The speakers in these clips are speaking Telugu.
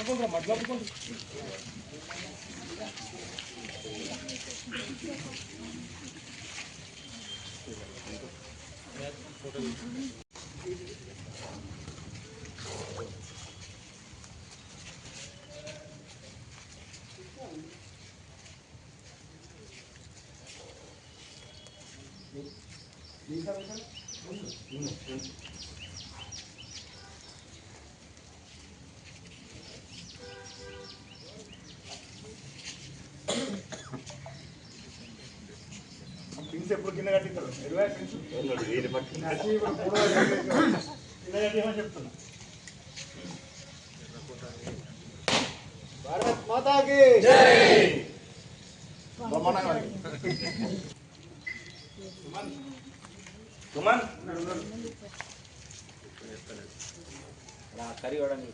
ಮುಖಂಡ್ರ ಮಡ್ಲ ಮುಖಂಡ್ರ 인사 인사? 인사 인사 పిన్స్ ఎప్పుడు కింద కట్టిస్తారు ఇరవై అసలు ఇప్పుడు మూడో కింద కట్టేయమని చెప్తున్నా. భారత్ మాతాకి బ్రహ్మాండంగా ఉంది. సుమన్. కర్రీ కూడా అని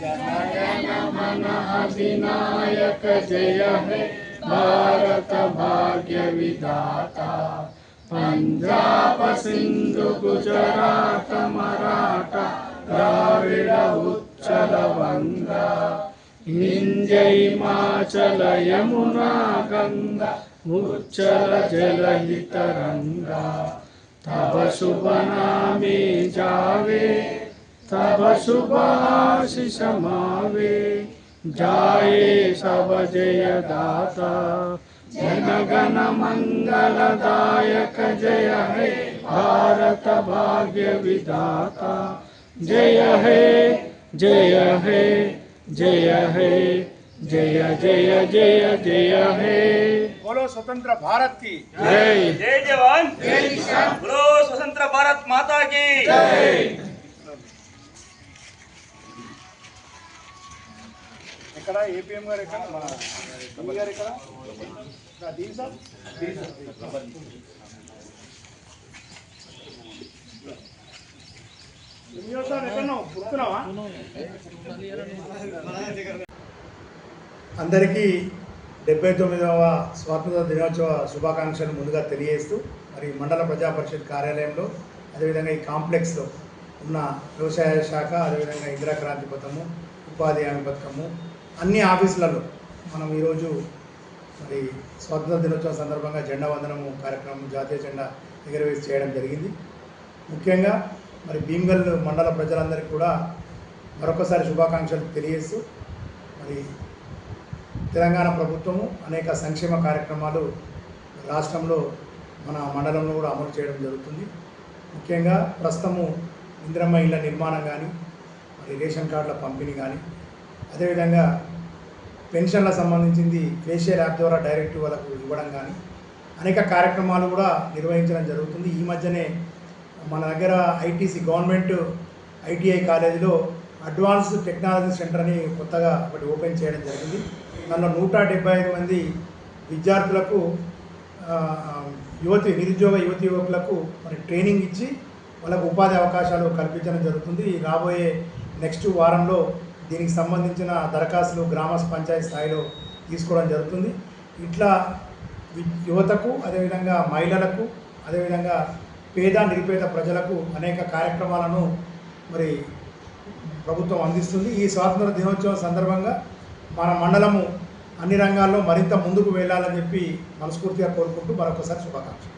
जन गण मन अधिनायक जय है भारतभाग्यविधाता। पञ्जाब सिन्धु गुजरात मराठ राविण उच्चलवङ्गा इञ्जयि माचलयमुना गङ्गा उच्चल जलहितरङ्गा तव शुभनामे जावे तव शुभाशिषमावे। जाये सब जय दाता जन गण मंगल दायक जय हे भारत भाग्य विधाता। जय हे जय हे जय हे जय जय जय जय हे। बोलो स्वतंत्र भारत की। जय। जय जवान। जय बोलो स्वतंत्र भारत माता की। जय। ఎక్కడ ఏపీఎం గారు ఎక్కడ? మన గారు ఎక్కడ? ఇక్కడ దీని సార్? దీని సార్. అందరికీ డెబ్బై తొమ్మిదవ స్వాతంత్ర దినోత్సవ శుభాకాంక్షలు ముందుగా తెలియజేస్తూ మరి మండల ప్రజా పరిషత్ కార్యాలయంలో అదేవిధంగా ఈ కాంప్లెక్స్లో ఉన్న వ్యవసాయ శాఖ అదేవిధంగా ఇందిరాక్రాంతి పథకము ఉపాధి హామీ పథకము అన్ని ఆఫీసులలో మనం ఈరోజు మరి స్వాతంత్ర దినోత్సవం సందర్భంగా జెండా వందనము కార్యక్రమం జాతీయ జెండా ఎగరవేసి చేయడం జరిగింది. ముఖ్యంగా మరి భీమ్గల్ మండల ప్రజలందరికీ కూడా మరొకసారి శుభాకాంక్షలు తెలియజేస్తూ మరి తెలంగాణ ప్రభుత్వము అనేక సంక్షేమ కార్యక్రమాలు రాష్ట్రంలో మన మండలంలో కూడా అమలు చేయడం జరుగుతుంది. ముఖ్యంగా ప్రస్తుతము ఇందిరమ్మ ఇళ్ళ నిర్మాణం కానీ మరి రేషన్ కార్డుల పంపిణీ కానీ అదేవిధంగా పెన్షన్లకు సంబంధించింది ఫేషియల్ యాప్ ద్వారా డైరెక్ట్ వాళ్ళకు ఇవ్వడం కానీ అనేక కార్యక్రమాలు కూడా నిర్వహించడం జరుగుతుంది. ఈ మధ్యనే మన దగ్గర ఐటీసీ గవర్నమెంట్ ఐటీఐ కాలేజీలో అడ్వాన్స్ టెక్నాలజీ సెంటర్ అని కొత్తగా ఒకటి ఓపెన్ చేయడం జరిగింది. దానిలో నూట డెబ్బై ఐదు మంది విద్యార్థులకు యువతి నిరుద్యోగ యువతి యువకులకు మరి ట్రైనింగ్ ఇచ్చి వాళ్ళకు ఉపాధి అవకాశాలు కల్పించడం జరుగుతుంది. రాబోయే నెక్స్ట్ వారంలో దీనికి సంబంధించిన దరఖాస్తులు గ్రామ పంచాయతీ స్థాయిలో తీసుకోవడం జరుగుతుంది. ఇట్లా యువతకు అదేవిధంగా మహిళలకు అదేవిధంగా పేద నిరుపేద ప్రజలకు అనేక కార్యక్రమాలను మరి ప్రభుత్వం అందిస్తుంది. ఈ స్వాతంత్ర దినోత్సవం సందర్భంగా మన మండలము అన్ని రంగాల్లో మరింత ముందుకు వెళ్ళాలని చెప్పి మనస్ఫూర్తిగా కోరుకుంటూ మరొకసారి శుభాకాంక్షలు.